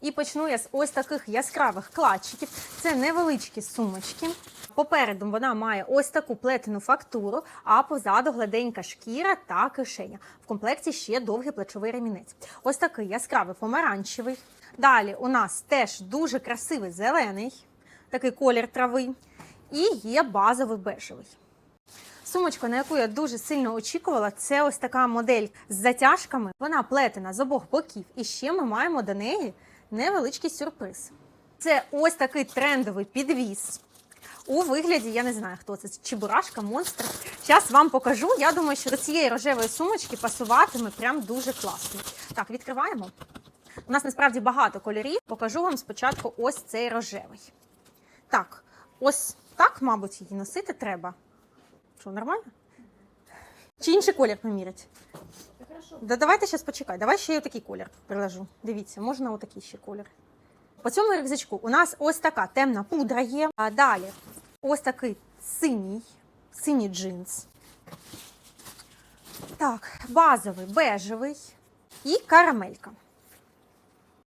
І почну я з ось таких яскравих кладчиків. Це невеличкі сумочки. Попереду вона має ось таку плетену фактуру, а позаду гладенька шкіра та кишеня. В комплекті ще довгий плечовий ремінець. Ось такий яскравий помаранчевий. Далі у нас теж дуже красивий зелений, такий колір трави. І є базовий бежевий. Сумочка, на яку я дуже сильно очікувала, це ось така модель з затяжками. Вона плетена з обох боків. І ще ми маємо до неї невеличкий сюрприз. Це ось такий трендовий підвіз. У вигляді, я не знаю, хто це, чебурашка, монстр. Зараз вам покажу. Я думаю, що до цієї рожевої сумочки пасуватиме прям дуже класно. Так, відкриваємо. У нас насправді багато кольорів. Покажу вам спочатку ось цей рожевий. Так, ось так, мабуть, її носити треба. Що, нормально? Чи інший колір помірять? Да давайте зараз почекай. Давай ще й отакий колір приложу. Дивіться, можна отакий ще колір. По цьому рюкзачку у нас ось така темна пудра є. А далі ось такий синій, синій джинс. Так, базовий, бежевий і карамелька.